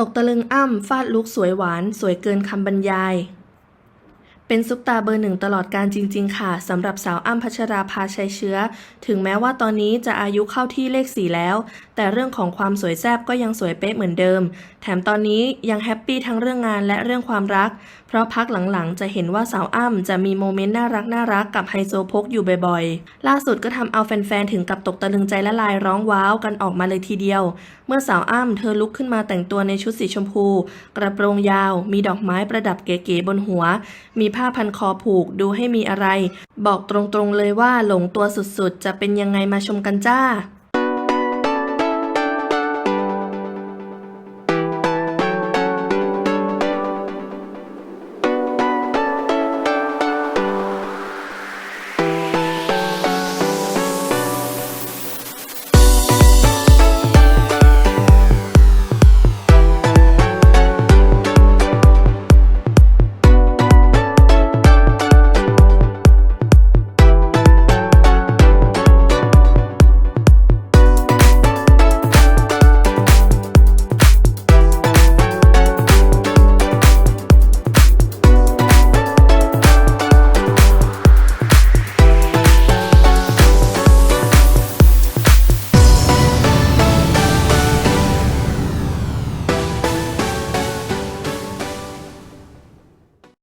ตกตะลึงอ้ำ ฟาดลุกสวยหวาน สวยเกินคำบรรยาย เป็นซุปตาเบอร์หนึ่งตลอดการจริง ๆ ค่ะสำหรับสาวอ้ำพัชราภาชัยเชื้อ ถึงแม้ว่าตอนนี้จะอายุเข้าที่เลขสี่แล้ว แต่เรื่องของความสวยแซ่บก็ยังสวยเป๊ะเหมือนเดิม แถมตอนนี้ยังแฮปปี้ทั้งเรื่องงานและเรื่องความรัก เพราะพักหลังๆ จะเห็นว่าสาวอ้ำจะมีโมเมนต์น่ารักน่ารักกับไฮโซโพกอยู่บ่อยๆ ล่าสุดก็ทำเอาแฟนๆถึงกับตกตะลึงใจละลายร้องว้าวกันออกมาเลยทีเดียว เมื่อสาวอ้ำเธอลุกขึ้นมาแต่งตัวในชุดสีชมพู กระโปรงยาว มีดอกไม้ประดับเก๋ๆบนหัว มีผ้าพันคอผูกดูให้มีอะไร บอกตรงๆเลยว่าหลงตัวสุดๆ จะเป็นยังไงมาชมกันจ้า